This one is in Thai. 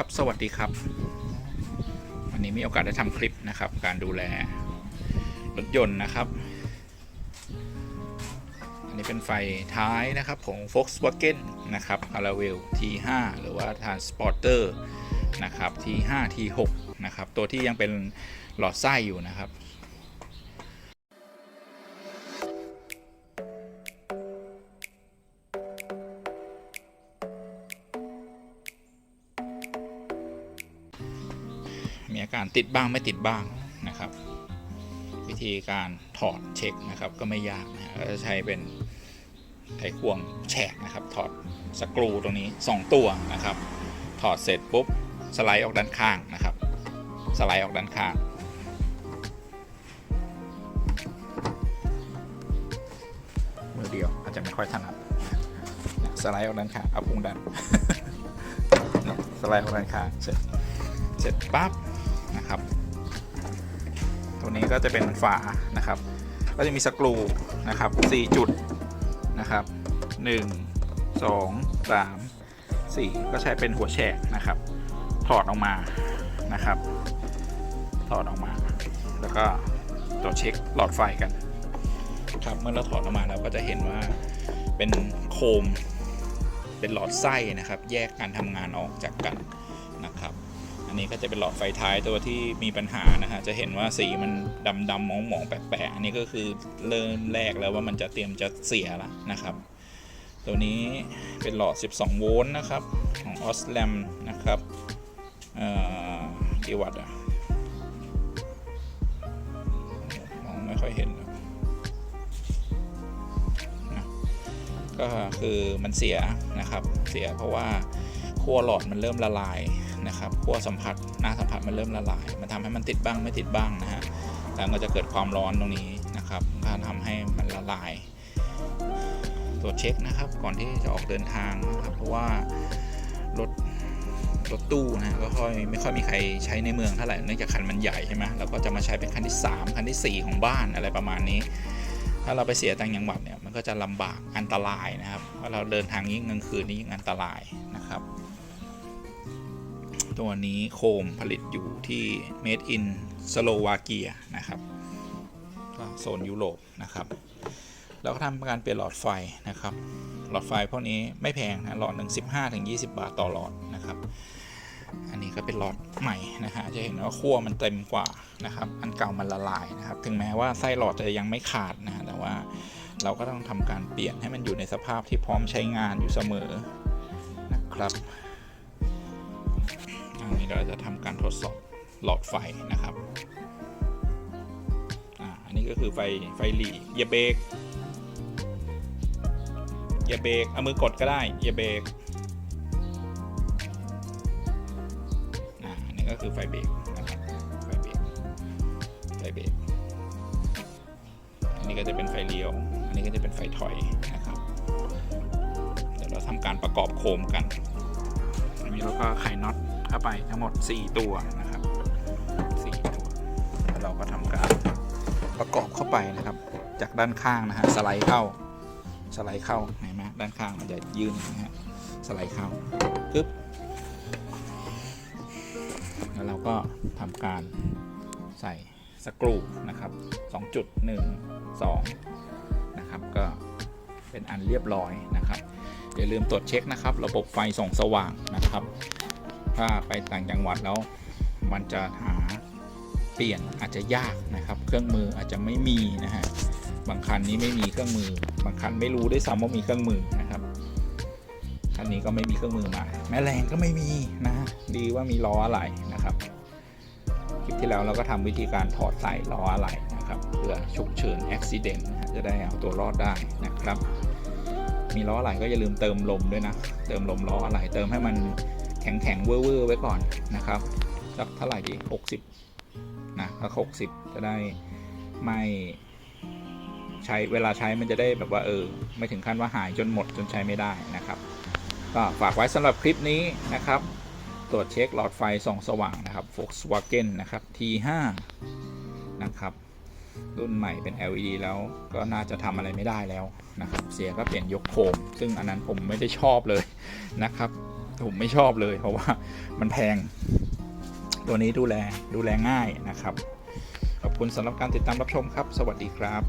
ครับสวัสดีครับ วันนี้มีโอกาสได้ทำคลิปนะครับ การดูแลรถยนต์นะครับ อันนี้เป็นไฟท้ายนะครับของ Volkswagen นะครับ a r a w e l T5 หรือว่า Transporter นะครับ T5 T6 นะครับ ตัวที่ยังเป็นหลอดไส้อยู่นะครับ มีอาการติดบ้างไม่ติดบ้างนะครับ วิธีการถอดเช็คนะครับก็ไม่ยากนะฮะเราจะใช้เป็นไขควงแฉกนะครับ ถอดสกรูตรงนี้ 2 ตัวนะครับ ถอดเสร็จปุ๊บสไลด์ออกด้านข้างนะครับ สไลด์ออกด้านข้างมือเดียวอาจจะไม่ค่อยถนัดสไลด์ออกด้านข้างเอาพุงดันสไลด์ออกด้านข้างเสร็จเสร็จปั๊บ นะครับ ตัวนี้ก็จะเป็นฝานะครับ ก็จะมีสกรูนะครับ4จุดนะครับ 1 2 3 4 ก็ใช้เป็นหัวแฉกนะครับ ถอดออกมานะครับ ถอดออกมา แล้วก็ตัวจเช็คหลอดไฟกันครับเมื่อเราถอดออกมาเราก็จะเห็นว่าเป็นโคมเป็นหลอดไส้นะครับ แยกการทำงานออกจากกันนะครับ อันนี้ก็จะเป็นหลอดไฟท้ายตัวที่มีปัญหานะฮะจะเห็นว่าสีมันดำดำมองมองแปลกๆอันนี้ก็คือเริ่มแรกแล้วว่ามันจะเตรียมจะเสียแล้วนะครับ ตัวนี้เป็นหลอด 12 โวลต์นะครับของ o s l a m นะครับเอ่อกี่วัตต์อะมองไม่ค่อยเห็นนะก็คือมันเสียนะครับเสียเพราะว่าขั้วหลอดมันเริ่มละลาย นะครับขั้วสัมผัสหน้าสัมผัสมันเริ่มละลาย มันทำให้มันติดบ้างไม่ติดบ้างนะฮะแล้วก็จะเกิดความร้อนตรงนี้นะครับก็ทำให้มันละลายตรวจเช็คนะครับก่อนที่จะออกเดินทางนะครับเพราะว่ารถรถตู้นะก็ค่อยไม่ค่อยมีใครใช้ในเมืองเท่าไหร่เนื่องจากคันมันใหญ่ใช่ไหมเราก็จะมาใช้เป็นคันที่ 3 คันทีสี่4 ของบ้านอะไรประมาณนี้ ถ้าเราไปเสียต่างจังหวัดเนี่ยมันก็จะลำบากอันตรายนะครับเพราะเราเดินทางยิ่งกลางคืนนี่ยิ่งอันตราย ตัวนี้โคมผลิตอยู่ที่ Made in Slovakia นะครับโซนยุโรปนะครับเราก็ทำการเปลี่ยนหลอดไฟนะครับ หลอดไฟพวกนี้ไม่แพงนะหลอดหนึ่งสิบห้าถึงยี่สิบาทต่อหลอดนะครับ อันนี้ก็เป็นหลอดใหม่นะฮะจะเห็นว่าขั้วมันเต็มกว่านะครับ อันเก่ามันละลายนะครับ ถึงแม้ว่าไส้หลอดจะยังไม่ขาดนะแต่ว่าเราก็ต้องทำการเปลี่ยนให้มันอยู่ในสภาพที่พร้อมใช้งานอยู่เสมอนะครับ เราจะทำการทดสอบหลอดไฟนะครับอ่าอันนี้ก็คือไฟไฟหลีอย่าเบรกอย่าเบรกเอามือกดก็ได้อย่าเบรกอ่าอันนี้ก็คือไฟเบรกนะครับไฟเบรกไฟเบรกอันนี้ก็จะเป็นไฟเลี้ยว อันนี้ก็จะเป็นไฟถอยนะครับ เดี๋ยวเราทำการประกอบโคมกันอันนี้เราก็ไขน็อต เข้าไปทั้งหมด 4 ตัวนะครับ4ตัวแล้วเราก็ทำการประกอบเข้าไปนะครับ จากด้านข้างนะฮะสไลด์เข้าสไลด์เข้าเห็นไหมด้านข้างมันจะยื่นนะฮะสไลด์เข้าปึ๊บแล้วเราก็ทำการใส่สกรูนะครับ2จุด1 2 นะครับ ก็เป็นอันเรียบร้อยนะครับ อย่าลืมตรวจเช็คนะครับ ระบบไฟส่องสว่างนะครับ ถ้าไปต่างจังหวัดแล้ว มันจะหาเปลี่ยนอาจจะยากนะครับ เครื่องมืออาจจะไม่มีนะฮะบางคันนี้ไม่มีเครื่องมือ บางคันไม่รู้ด้วยซ้ำว่ามีเครื่องมือนะครับคันนี้ก็ไม่มีเครื่องมือมา แม่แรงก็ไม่มีนะดีว่ามีล้ออะไรนะครับคลิปที่แล้วเราก็ทำวิธีการถอดใส่ล้ออะไรนะครับเพื่อฉุกเฉินอุบิเหตุนจะได้เอาตัวรอดได้นะครับ มีล้ออะไรก็อย่าลืมเติมลมด้วยนะ เติมลมล้ออะไรเติมให้มัน แข็งแข็งๆเวอร์เวอร์ไว้ก่อนนะครับสักเท่าไหร่ดี 60นะถ้า60 จะได้ไม่ใช้เวลาใช้มันจะได้แบบว่าเออ ไม่ถึงขั้นว่าหายจนหมดจนใช้ไม่ได้นะครับ ก็ฝากไว้สำหรับคลิปนี้นะครับ ตรวจเช็คหลอดไฟส่องสว่างนะครับ Volkswagen นะครับ T5 นะครับรุ่นใหม่เป็น LED แล้วก็น่าจะทำอะไรไม่ได้แล้วนะครับ เสียก็เปลี่ยนยกโคม ซึ่งอันนั้นผมไม่ได้ชอบเลยนะครับ ผมไม่ชอบเลย เพราะว่ามันแพง ตัวนี้ดูแลดูแลง่ายนะครับ ขอบคุณสำหรับการติดตามรับชมครับ สวัสดีครับ